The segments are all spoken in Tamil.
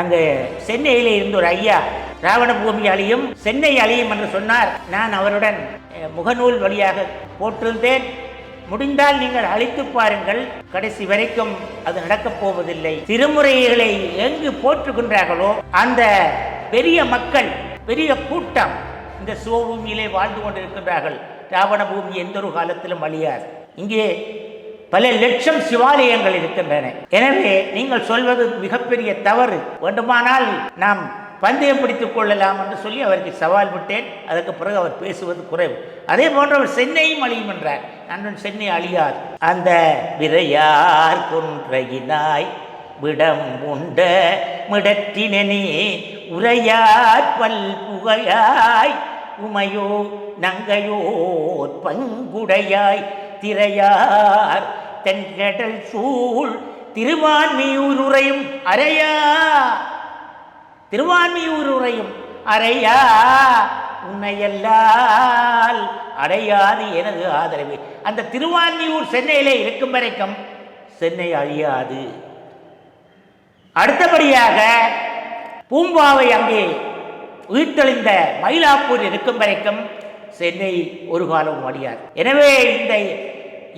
அங்கே சென்னையில் இருந்த ஒரு ஐயா ராவண பூமி அழியும் சென்னை அழியும் என்று சொன்னார். நான் அவருடன் முகநூல் வழியாக போட்டிருந்தேன். முடிந்தால் நீங்கள் அழித்து பாருங்கள். கடைசி வரைக்கும் அது நடக்கப் போவதில்லை. திருமுறைகளை எங்கு போற்றுகின்றார்களோ அந்த பெரிய மக்கள் பெரிய கூட்டம் இந்த சிவபூமியிலே வாழ்ந்து கொண்டிருக்கின்றார்கள். ராவண பூமி எந்த ஒரு காலத்திலும் அழியாது. இங்கே பல லட்சம் சிவாலயங்கள் இருக்கின்றன. எனவே நீங்கள் சொல்வது மிகப்பெரிய தவறு. வேண்டுமானால் நாம் பந்தயம் பிடித்துக் கொள்ளலாம் என்று சொல்லி அவருக்கு சவால் விட்டேன். அதற்கு பிறகு அவர் பேசுவது குறைவு. அதே போன்று அவர் சென்னையும் அழியும் என்றார். நான் சென்னை அழியாது. அந்த விரையார் குன்றையினாய் விடம் உண்ட மிடத்தினே உரையார் பல் புகையாய் உமையோ நங்கையோ பங்குடையாய் திரையார் தென்கடல் சூழ் திருவான்மியூருரையும் அரையா அறையா. அரையா அறையா. உன்னையல்லால் அடையாது எனது ஆதரவு. அந்த திருவான்மியூர் சென்னையிலே இருக்கும் வரைக்கும் சென்னை அழியாது. அடுத்தபடியாக பூம்பாவை அங்கே உயிர்த்தெழுந்த மயிலாப்பூர் இருக்கும் வரைக்கும் சென்னை ஒரு காலம் அழியாது எனவே இந்த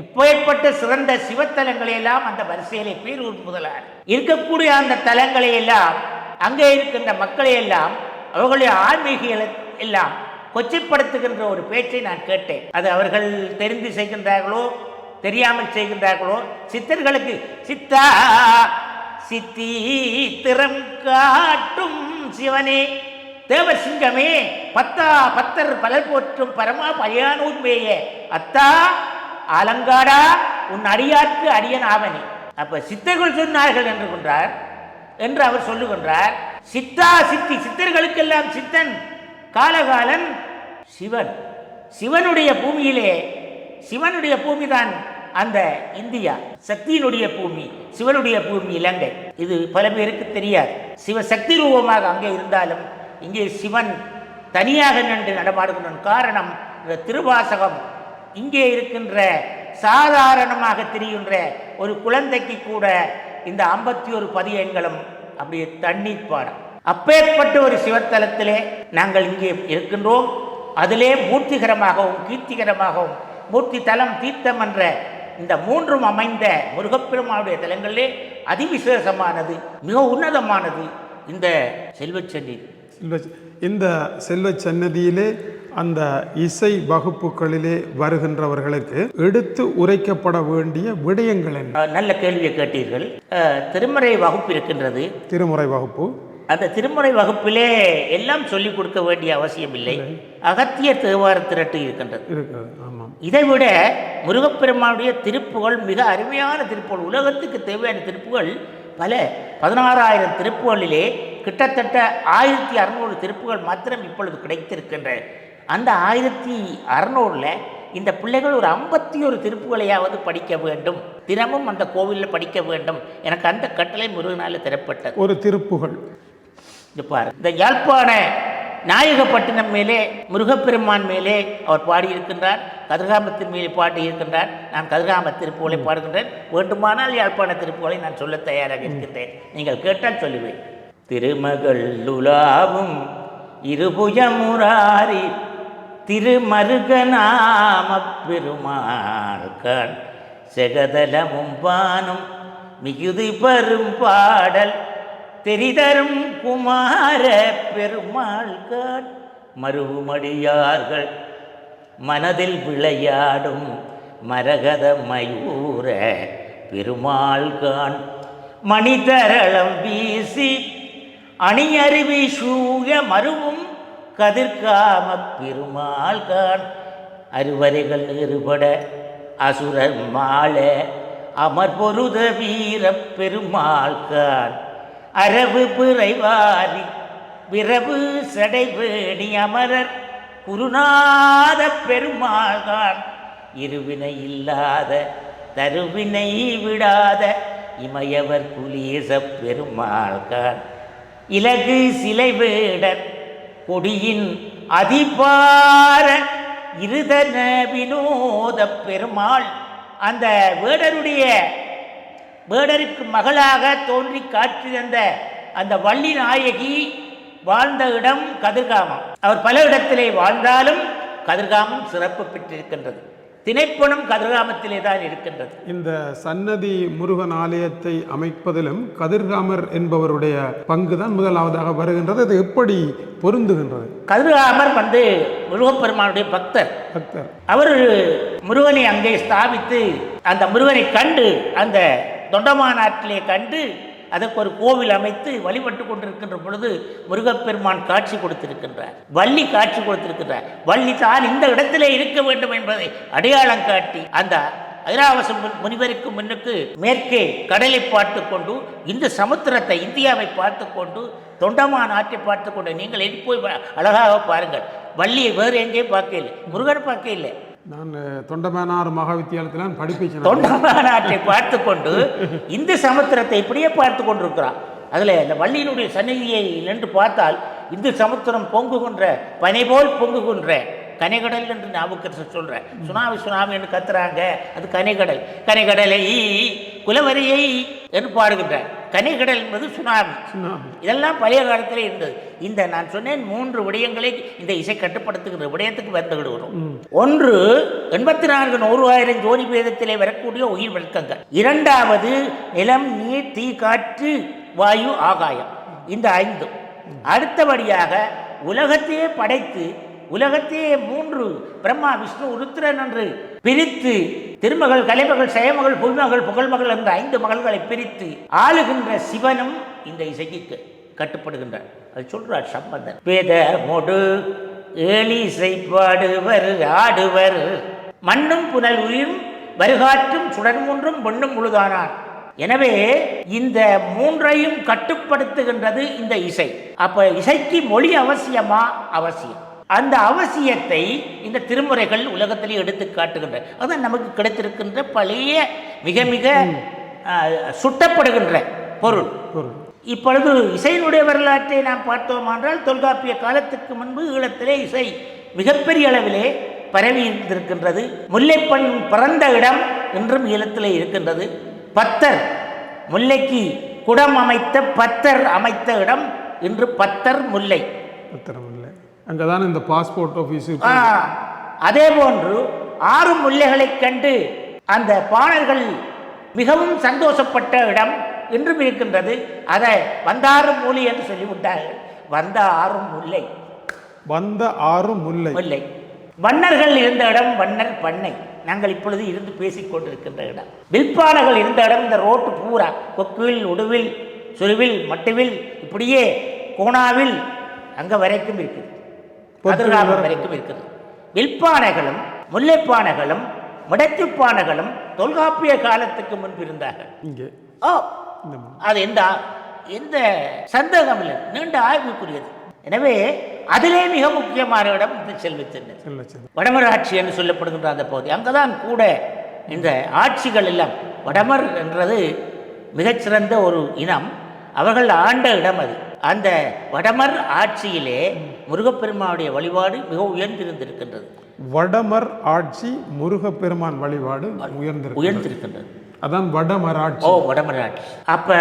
இப்பேற்பட்ட சிறந்த சிவத்தலங்களை எல்லாம் அந்த வரிசையிலே பேரூர் முதலார். இருக்கக்கூடிய அந்த தலங்களை எல்லாம் அங்கே இருக்கின்ற மக்களை எல்லாம் அவர்களுடைய ஆன்மீகிகளை எல்லாம் கொச்சைப்படுத்துகின்ற ஒரு பேச்சை நான் கேட்டேன். அது அவர்கள் தெரிந்து செய்கின்றார்களோ தெரியாமல் செய்கின்றார்களோ சித்தர்களுக்கு சித்தா சித்தி திறம் காட்டும் சிவனே. தேவர் சிங்கமே பத்தா பத்தர் பலர் போற்றும் பரமா பயானூர்மேயே அத்தா அலங்காடா உன் அடியார்க்கு அடியன் ஆவனே அப்ப சித்தர்கள் சொன்னார்கள் என்று கொண்டார் என்று அவர் சொல்லுகின்றார் சித்தா சித்தி சித்தர்களுக்கெல்லாம் சித்தன் காலகாலன் சிவன். சிவனுடைய பூமியிலே சிவனுடைய பூமிதான் அந்த இந்தியா. சக்தியினுடைய பூமி சிவனுடைய பூமி இலங்கை. இது பல பேருக்கு தெரியாது. சிவ சக்தி ரூபமாக அங்கே இருந்தாலும் இங்கே சிவன் தனியாக நின்று நடமாடுகின்ற காரணம் இந்த திருவாசகம். இங்கே இருக்கின்ற சாதாரணமாக தெரிகின்ற ஒரு குழந்தைக்கு கூட இந்த ஐம்பத்தி ஒரு பதியங்களும் அப்படியே தண்ணீர் பாடம். அப்பேற்பட்ட ஒரு சிவத்தலத்திலே நாங்கள் இங்கே இருக்கின்றோம். அதிலே மூர்த்திகரமாகவும் கீர்த்திகரமாகவும் மூர்த்தி தலம் தீர்த்தம் என்ற இந்த மூன்றும் அமைந்த முருகப்பெருமானுடைய தலங்களிலே அதிவிசேஷமானது மிக உன்னதமானது இந்த செல்வச்சந்தி செல்வ இந்த செல்வ சன்னதியிலே அந்த இசை வகுப்புகளிலே வருகின்றவர்களுக்கு எடுத்து உரைக்கப்பட வேண்டிய விடயங்கள் என்ன? நல்ல கேள்வியை கேட்டீர்கள். திருமறை வகுப்பு இருக்கின்றது. திருமுறை வகுப்பு. அந்த திருமுறை வகுப்பிலே எல்லாம் சொல்லிக் கொடுக்க வேண்டிய அவசியம் இல்லை. அகத்திய தேவார திரட்டு இருக்கின்றது. ஆமாம். இதைவிட முருகப்பெருமானுடைய திருப்புகள் மிக அருமையான திருப்புகள் உலகத்துக்கு தேவையான திருப்புகள் பல. பதினாறாயிரம் திருப்புகளிலே கிட்டத்தட்ட ஆயிரத்தி அறநூறு திருப்புகள் மாத்திரம் இப்பொழுது கிடைத்திருக்கின்ற அந்த ஆயிரத்தி அறநூறில் இந்த பிள்ளைகள் ஒரு ஐம்பத்தி ஒரு திருப்புகளையாவது படிக்க வேண்டும். தினமும் அந்த கோவிலில் படிக்க வேண்டும். எனக்கு அந்த கட்டளை முருகனால் தரப்பட்டது. ஒரு திருப்புகள் இது பாரு. இந்த யாழ்ப்பாண நாயகப்பட்டினம் மேலே முருகப்பெருமான் மேலே அவர் பாடியிருக்கின்றார். கதிர்காமத்தின் மேலே பாடியிருக்கின்றார். நான் கதிர்காம திருப்புகளை பாடுகின்றேன். வேண்டுமானால் யாழ்ப்பாண திருப்புகளை நான் சொல்ல தயாராக இருக்கின்றேன். நீங்கள் கேட்டால் சொல்லுவேன். திருமகள் லுலாவும் இருபுயமுராரி திருமருகநாம பெருமாள் கண் செகதலமும் வானும் மிகுதி பரும் பாடல் தெரிதரும் குமார பெருமாள் கண் மருவுமடியார்கள் மனதில் விளையாடும் மரகத மயூர பெருமாள் கான் மணிதரளம் வீசி அணியருவி சூய மருவும் கதிர்காம பெருமாள் கான். அறுவரைகள் நிறுபட அசுரர் மால அமர் பொருத வீர பெருமாள் கான். அரவு பிறைவாரி விரவு சடைவேணி அமரர் குருநாத பெருமாள் கான். இருவினை இல்லாத தருவினை விடாத இமயவர் குலீச பெருமாள் கான். இலகு சிலை வேடர் கொடியின் அதிபார இருதன வினோத பெருமாள். அந்த வேடருடைய வேடருக்கு மகளாக தோன்றி காட்சி தந்த அந்த வள்ளி நாயகி வாழ்ந்த இடம் கதிர்காமம். அவர் பல இடத்திலே வாழ்ந்தாலும் கதிர்காமம் சிறப்பு பெற்றிருக்கின்றது. திணைப்பணம் கதிர்காமத்திலே தான் இருக்கின்றது. இந்த சன்னதி முருகன் ஆலயத்தை அமைப்பதிலும் கதிர்காமர் என்பவருடைய பங்கு தான் முதலாவதாக வருகின்றது. அது எப்படி பொருந்துகின்றது? கதிர்காமர் வந்து முருகப்பெருமானுடைய பக்தர். பக்தர். அவர் முருகனை அங்கே ஸ்தாபித்து அந்த முருகனை கண்டு அந்த தொண்டமாநாட்டிலே கண்டு அதற்கு ஒரு கோவில் அமைத்து வழிபட்டு கொண்டிருக்கின்ற பொழுது முருகப்பெருமான் காட்சி கொடுத்திருக்கின்றார். வள்ளி காட்சி கொடுத்திருக்கின்றார். வள்ளி தான் இந்த இடத்திலே இருக்க வேண்டும் என்பதை அடையாளம் காட்டி அந்த ஐராவச முனிவருக்கு முன்னுக்கு மேற்கே கடலை பார்த்து கொண்டு இந்த சமுத்திரத்தை இந்தியாவை பார்த்து கொண்டு தொண்டமான ஆற்றை பார்த்து கொண்டு நீங்கள் போய் அழகாக பாருங்கள். வள்ளியை வேறு எங்கேயும் பார்க்க இல்லை முருகன் பார்க்க இல்லை நான் தொண்டமேனார் மகாவித்தியாலயத்தில் நான் படிப்பிச்சேன். தொண்டமான் பார்த்து கொண்டு இந்து சமுத்திரத்தை இப்படியே பார்த்து கொண்டிருக்கிறான். அதில் இந்த வள்ளியினுடைய சன்னதியை நின்று பார்த்தால் இந்து சமுத்திரம் பொங்குகின்ற பனை போல் பொங்குகின்ற கனைகடல் என்று ஞாபகத்தை சொல்கிறேன் சுனாமி சுனாமி என்று கத்துறாங்க. அது கனைகடல். கனைகடலை குலவரியை என்று பாடுகின்றார். கனைகடல் என்பது சுனாமி. இதெல்லாம் பழைய காலத்திலே இருந்தது. இந்த நான் சொன்னேன் மூன்று விடயங்களை இந்த இசை கட்டுப்படுத்துகின்ற விடயத்துக்கு வந்து விடுகிறோம் ஒன்று எண்பத்தி நான்கு நூறாயிரம் ஜோடி பேதத்திலே வரக்கூடிய உயிர் விளக்கங்கள். இரண்டாவது நிலம் நீர் தீ காற்று வாயு ஆகாயம். இந்த ஐந்தும் அடுத்தபடியாக உலகத்தையே படைத்து உலகத்தையே மூன்று பிரம்மா விஷ்ணு ருத்ரன் என்று பிரித்து திருமகள் கலைமகள் செயமகள் புவிமகள் புகழ்மகள் என்ற ஐந்து மகள்களை பிரித்து ஆளுகின்ற சிவனும் இந்த இசைக்கு கட்டுப்படுகின்றார். அது சொல்றார் சம்பந்தன். வேத மொடு ஏலிசை பாடுவர் ஆடுவர். மண்ணும் புனல் உயிரும் வருகாற்றும் சுடர்மூன்றும் பொண்ணும் முழுதானார். எனவே இந்த மூன்றையும் கட்டுப்படுத்துகின்றது இந்த இசை. அப்ப இசைக்கு மொழி அவசியமா? அவசியம். அந்த அவசியத்தை இந்த திருமுறைகள் உலகத்திலே எடுத்து காட்டுகின்றன அதுதான் நமக்கு கிடைத்திருக்கின்ற பழைய மிக மிக சுட்டப்படுகின்ற பொருள். பொருள். இப்பொழுது இசையினுடைய வரலாற்றை நாம் பார்த்தோமானால் தொல்காப்பிய காலத்துக்கு முன்பு ஈழத்திலே இசை மிகப்பெரிய அளவிலே பரவி இருந்திருக்கின்றது. முல்லைப்பண் பிறந்த இடம் இன்றும் ஈழத்திலே இருக்கின்றது. பத்தர் முல்லைக்கு குடம் அமைத்த பத்தர் அமைத்த இடம் இன்று பத்தர் முல்லை. பத்திரம் இல்லை அங்கே தான் இந்த பாஸ்போர்ட் ஆஃபீஸு அதே போன்று ஆறு முல்லைகளைக் கண்டு அந்த பாணர்கள் மிகவும் சந்தோஷப்பட்ட இடம் இன்றும் இருக்கின்றது. அதை வந்தாரும் மூலி என்று சொல்லிவிட்டார்கள். வந்த ஆறும் முல்லை. வந்த ஆறு முல்லை. முல்லை. வண்ணர்கள் இருந்த இடம் வண்ணர் பண்ணை. நாங்கள் இப்பொழுது இருந்து பேசிக் கொண்டிருக்கின்ற இடம். வில்பானகள் இருந்த இடம் இந்த ரோட்டு பூரா. கொக்குவில் உடுவில் சுருவில் மட்டுவில் இப்படியே கோணாவில் அங்க வரைக்கும் இருக்குது. கதிர்காமம் வரைக்கும் இருக்குது. வில்பானைகளும் முல்லைப்பானைகளும் முடக்குப்பானைகளும் தொல்காப்பிய காலத்துக்கு முன்பு இருந்தார்கள். இங்கே. ஓ இந்த அது எந்த எந்த சந்தேகம் இல்லை. நீண்ட ஆய்வுக்குரியது. எனவே அதிலே மிக முக்கியமான இடம் இந்த செல்வச்சென்னல் செல்ல செல்ல வடமர் ஆட்சி என்று சொல்லப்படுகின்ற அந்த பகுதி. அங்கதான் கூட இந்த ஆட்சிகள் எல்லாம் வடமர் என்றது மிகச்சிறந்த ஒரு இனம். அவர்கள் ஆண்ட இடம் அது. அந்த வடமர் ஆட்சியிலே முருகப்பெருமானுடைய வழிபாடு மிக உயர்ந்திருந்திருக்கின்றது. வடமர் ஆட்சி முருகப்பெருமான் வழிபாடு உயர்ந்திருக்கு உயர்ந்திருக்கின்றது. அதான் வடமர் ஆட்சி. ஓ வடமராட்சி அப்ப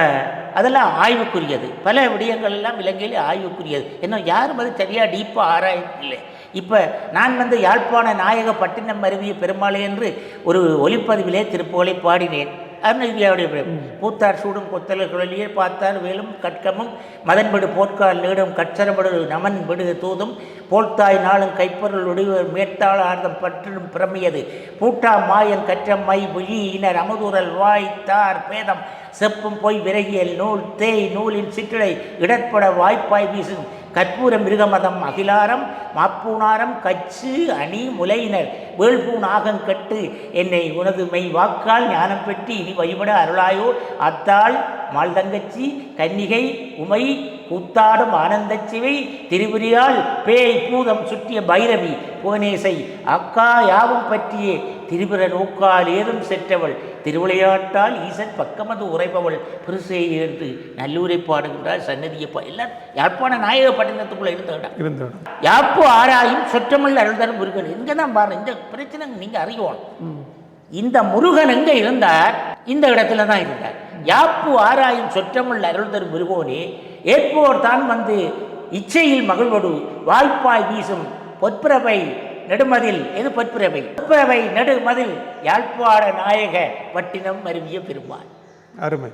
அதெல்லாம் ஆய்வுக்குரியது. பல விடயங்கள் எல்லாம் இலங்கையிலே ஆய்வுக்குரியது. இன்னும் யாரும் அது சரியா டீப்பாக ஆராயவில்லை. இப்போ நான் வந்து யாழ்ப்பாண நாயக பட்டினம் அருவிய பெருமாளே என்று ஒரு ஒலிப்பதிவிலே திருப்புகளை பாடினேன். அருணகிரியாவுடைய பெயர். பூத்தார் சூடும் கொத்தல குழலியே பார்த்தார் வேலும் கட்கமும். மதன்படு போர்க்கால் நீடும் கட்சரபடு நமன் விடு தூதும். போல்தாய் நாளும் கைப்பொருள் ஒடிவர் மேட்டாள் ஆர்தம் பற்றிடும் பிரமியது. பூட்டா மாயன் கற்றம் மை புயி இனர் அமுதுரல் வாய் தார் பேதம். செப்பும் பொய் விரகியல் நூல் தேய் நூலின் சிற்றலை இடர்பட வாய்ப்பாய் வீசும். கற்பூர மிருகமதம் அகிலாரம் மாப்பூனாரம் கச்சு அணி முலையினர் வேள்பூன் ஆகங்கட்டு என்னை உனது மெய் வாக்கால் ஞானம் பெற்று இனி வழிபட அருளாயோ அத்தாள் மால்தங்கச்சி கன்னிகை உமை கூத்தாடும் ஆனந்தச் சிவை திருவிரியால் பேய் பூதம் சுற்றிய பைரவி புவனேசை அக்கா யாவும் பற்றிய திரிபுர நோக்கால் ஏதும் செற்றவள். திருவிளையாட்டால் ஈசன் பக்கமது உரைப்பவள் பிரிசை என்று நல்லூரை பாடுகின்றார் சன்னதியை பா எல்லாம் யாழ்ப்பாண நாயக பட்டினத்துக்குள்ள இருந்த இடம் இருந்த இடம் யாப்பு ஆராயும் சொற்றமிழ் அருள்தரும் முருகன். இங்கே தான் பாருங்க இந்த பிரச்சனை நீங்கள் அறியணும். இந்த முருகன் எங்க இருந்தார்? இந்த இடத்துல தான் இருந்தார். யாப்பு ஆராயும் சொற்றமுள்ள அருள் தரும் முருகோனே ஏற்போர் தான் வந்து இச்சையில் மகிழ்வடு வாய்ப்பாய் வீசும் பொற்பிரபை நெடுமதில் எது பொற்பிரபை பொற்பிரபை நெடுமதில் யாழ்ப்பாட நாயக பட்டினம் அருவிய பெருமாள். அருமை.